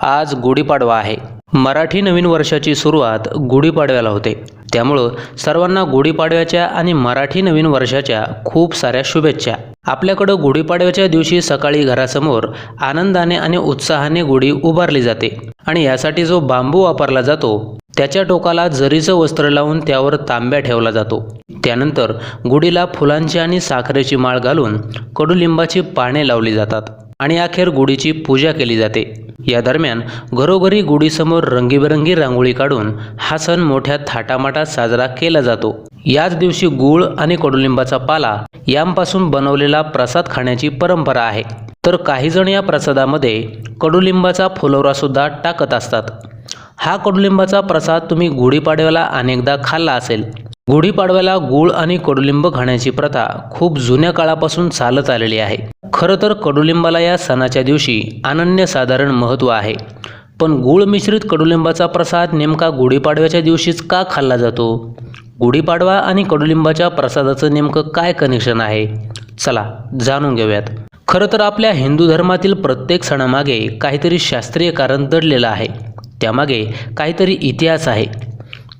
आज गुढीपाडवा आहे. मराठी नवीन वर्षाची सुरुवात गुढीपाडव्याला होते. त्यामुळं सर्वांना गुढीपाडव्याच्या आणि मराठी नवीन वर्षाच्या खूप साऱ्या शुभेच्छा. आपल्याकडं गुढीपाडव्याच्या दिवशी सकाळी घरासमोर आनंदाने आणि उत्साहाने गुढी उभारली जाते. आणि यासाठी जो बांबू वापरला जातो त्याच्या टोकाला जरीचं वस्त्र लावून त्यावर तांब्या ठेवला जातो. त्यानंतर गुढीला फुलांची आणि साखरेची माळ घालून कडुलिंबाची पाने लावली जातात. आणि अखेर गुढीची पूजा केली जाते. या दरम्यान घरोघरी गुढीसमोर रंगीबेरंगी रांगोळी काढून हा सण मोठ्या थाटामाटात साजरा केला जातो. याच दिवशी गूळ आणि कडुलिंबाचा पाला यांपासून बनवलेला प्रसाद खाण्याची परंपरा आहे. तर काही जण या प्रसादामध्ये कडुलिंबाचा फुलवरासुद्धा टाकत असतात. हा कडुलिंबाचा प्रसाद तुम्ही गुढीपाडव्याला अनेकदा खाल्ला असेल. गुढीपाडव्याला गूळ आणि कडुलिंब खाण्याची प्रथा खूप जुन्या काळापासून चालत आलेली आहे. खरं तर कडुलिंबाला या सणाच्या दिवशी अनन्यसाधारण महत्त्व आहे. पण गुळ मिश्रित कडुलिंबाचा प्रसाद नेमका गुढीपाडव्याच्या दिवशीच का खाल्ला जातो? गुढीपाडवा आणि कडुलिंबाच्या प्रसादाचं नेमकं काय कनेक्शन आहे? चला जाणून घेऊयात. खरं तर आपल्या हिंदू धर्मातील प्रत्येक सणामागे काहीतरी शास्त्रीय कारण दडलेलं आहे. त्यामागे काहीतरी इतिहास आहे.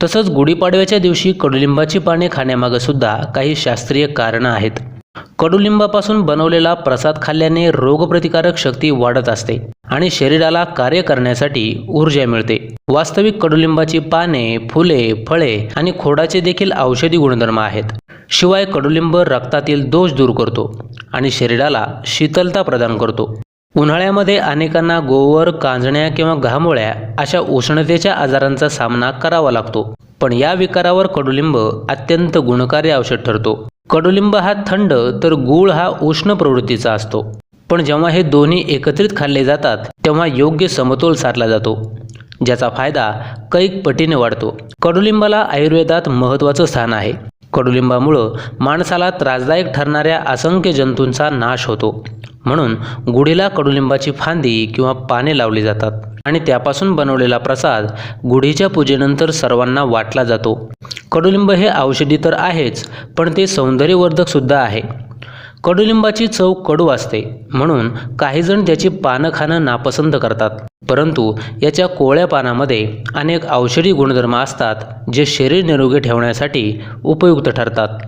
तसंच गुढीपाडव्याच्या दिवशी कडुलिंबाची पाने खाण्यामागं सुद्धा काही शास्त्रीय कारणं आहेत. कडुलिंबापासून बनवलेला प्रसाद खाल्ल्याने रोगप्रतिकारक शक्ती वाढत असते आणि शरीराला कार्य करण्यासाठी ऊर्जा मिळते. वास्तविक कडुलिंबाची पाने फुले फळे आणि खोडाचे देखील औषधी गुणधर्म आहेत. शिवाय कडुलिंब रक्तातील दोष दूर करतो आणि शरीराला शीतलता प्रदान करतो. उन्हाळ्यामध्ये अनेकांना गोवर कांजण्या किंवा घामोळ्या अशा उष्णतेच्या आजारांचा सामना करावा लागतो. पण या विकारावर कडुलिंब अत्यंत गुणकारी औषध ठरतो. कडुलिंब हा थंड तर गूळ हा उष्ण प्रवृत्तीचा असतो. पण जेव्हा हे दोन्ही एकत्रित खाल्ले जातात तेव्हा योग्य समतोल साधला जातो ज्याचा फायदा कैक पटीने वाढतो. कडुलिंबाला आयुर्वेदात महत्त्वाचं स्थान आहे. कडुलिंबामुळं माणसाला त्रासदायक ठरणाऱ्या असंख्य जंतूंचा नाश होतो. म्हणून गुढीला कडुलिंबाची फांदी किंवा पाने लावली जातात आणि त्यापासून बनवलेला प्रसाद गुढीच्या पूजेनंतर सर्वांना वाटला जातो. कडुलिंब हे औषधी तर आहेच पण ते सौंदर्यवर्धकसुद्धा आहे. कडुलिंबाची चव कडू असते म्हणून काहीजण त्याची पानं खाणं नापसंत करतात. परंतु याच्या कोवळ्या पानामध्ये अनेक औषधी गुणधर्म असतात जे शरीर निरोगी ठेवण्यासाठी उपयुक्त ठरतात.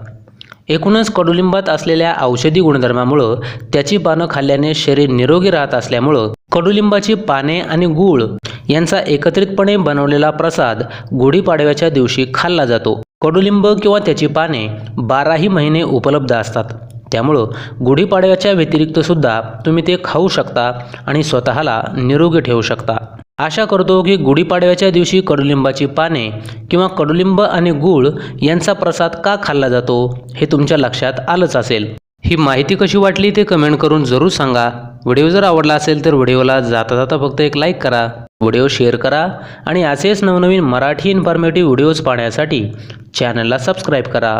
एकूणच कडुलिंबात असलेल्या औषधी गुणधर्मामुळं त्याची पानं खाल्ल्याने शरीर निरोगी राहत असल्यामुळं कडुलिंबाची पाने आणि गूळ यांचा एकत्रितपणे बनवलेला प्रसाद गुढीपाडव्याच्या दिवशी खाल्ला जातो. कडुलिंब किंवा त्याची पाने बाराही महिने उपलब्ध असतात. त्यामुळं गुढीपाडव्याच्या व्यतिरिक्त सुद्धा तुम्ही ते खाऊ शकता आणि स्वतःला निरोगी ठेवू शकता. आशा करतो की गुढीपाडव्याच्या दिवशी कडुलिंबाची पाने किंवा कडुलिंब आणि गूळ यांचा प्रसाद का खाल्ला जातो हे तुमच्या लक्षात आलंच असेल. ही माहिती कशी वाटली ते कमेंट करून जरूर सांगा. व्हिडिओ जर आवडला असेल तर व्हिडिओला जाता जाता फक्त एक लाईक करा. व्हिडिओ शेअर करा आणि असेच नवनवीन मराठी इन्फॉर्मेटिव्ह व्हिडिओज पाहण्यासाठी चॅनलला सबस्क्राईब करा.